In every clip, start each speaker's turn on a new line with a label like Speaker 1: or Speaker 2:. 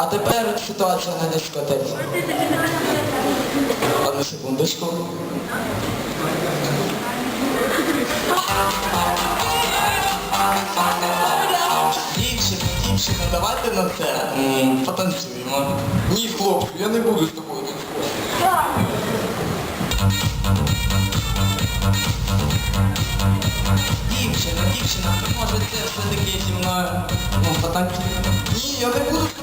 Speaker 1: А тепер ситуація на дискотеці. Одну секундочку. Дівчина, дівчина, давайте на це потанцюємо. Ні, хлопчик, я не буду з тобою танцювати. Дівчина, дівчина, може це все-таки зі мною ну, потанцюємо? Ні, я не буду.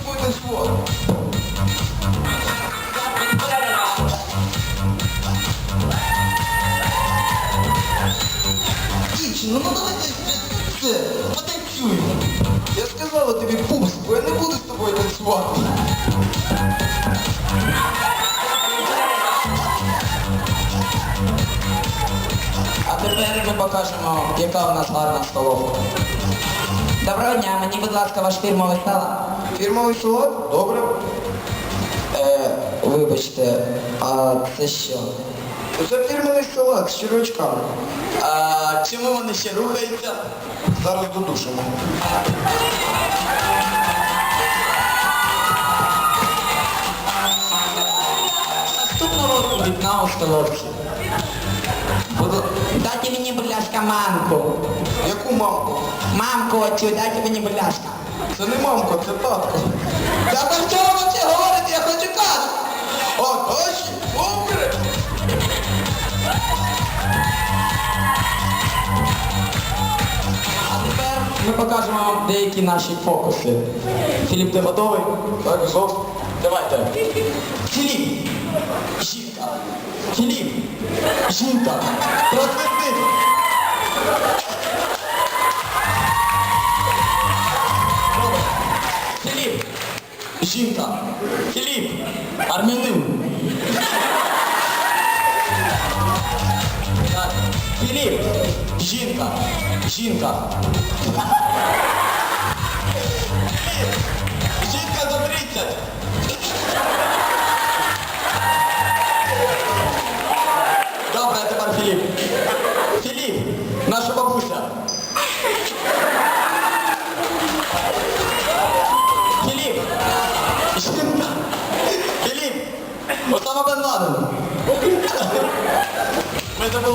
Speaker 1: Дівчина, ну давайте це, потанцюємо. Я сказала тобі пупсику, я не буду з тобою танцювати. А тепер ми покажемо, яка у нас гарна столовка. Доброго дня, мені, будь ласка, ваш фірмовий салат. Фірмовий салат? Добре. Е, вибачте, а це що?
Speaker 2: Це фірменний салат з червячками.
Speaker 1: А чому вони ще рухаються?
Speaker 2: Зараз додушимо.
Speaker 1: Наступного року вікна у столовці. Дайте мені, будь ласка, мамку.
Speaker 2: Мамку?
Speaker 1: Мамку оцю, дайте мені, будь ласка.
Speaker 2: Це не мамка, це татко.
Speaker 1: Та про що ви це говорите? Я хочу каші.
Speaker 2: А, дальше? Добре.
Speaker 1: А тепер ми покажемо вам деякі наші фокуси. Філіп, ти готовий?
Speaker 2: Так, готов.
Speaker 1: Давайте. Філіп. Жінка. Філіп. Жінка. Просвіти. Жінка. хліб, Армянин. Так. Філіп. Жінка. Жінка. Жінка за 30.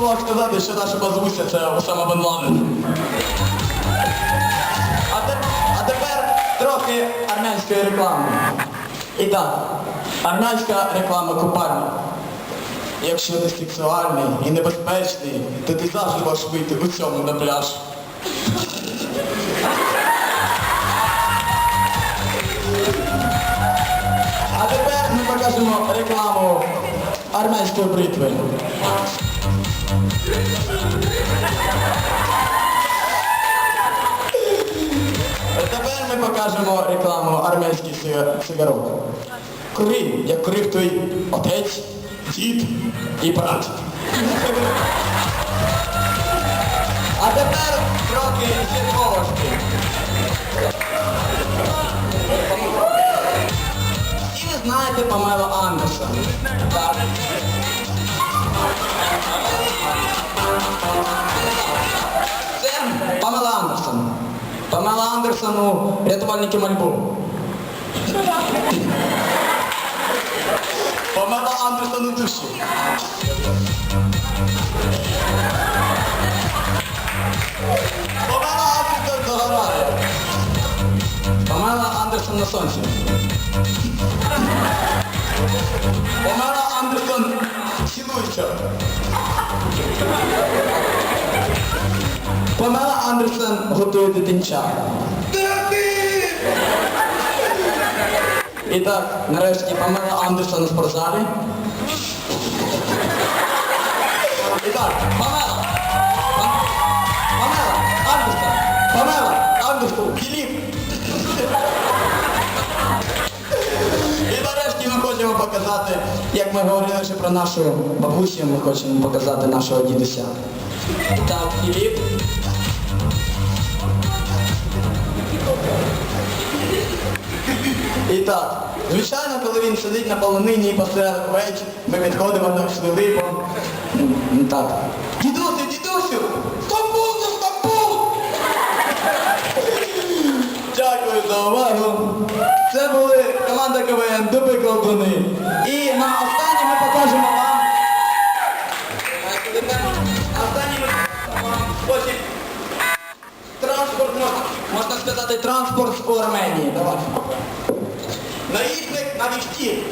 Speaker 1: Вам сказати, що наша бабуся це Осама Бен Ладен. А, те- а тепер трохи армянської реклами. І так, армянська реклама купальні. Якщо ти сексуальний і небезпечний, то ти завжди можеш вийти у цьому на пляж. А тепер ми покажемо рекламу армянської бритви. Сигарок. Кури, як курив той отець, дід і брат. А тепер трохи сірковочки. І ви знаєте Памелу Андерсон. Це Памела Андерсон. Памела Андерсону рятувальники Мальбу. Памела Андерсон у душі. Памела Андерсон догорає. Памела Андерсон на сонці. Памела Андерсон цілується. Памела Андерсон готує дитинча. І так, нарешті Памела Андерсон у спортзалі. І так, Памела! Памела! Андерсон! Памела! Андерсон! Філіп! І нарешті ми хочемо показати, як ми говорили ще про нашу бабусю, ми хочемо показати нашого дідуся. Так, Філіп. І так, звичайно, коли він сидить на полонині і посеред вечір, ми підходимо до швидипом. Так. Дідусю, дідусю! Стамбул, Стамбул! Дякую за увагу. Це були команда КВН, дуби колдуни. І на останнє ми покажемо вам. Останнє ми покажемо вам спосіб транспорт, можна сказати, транспорт з Арменії. Давай.
Speaker 2: Вівті.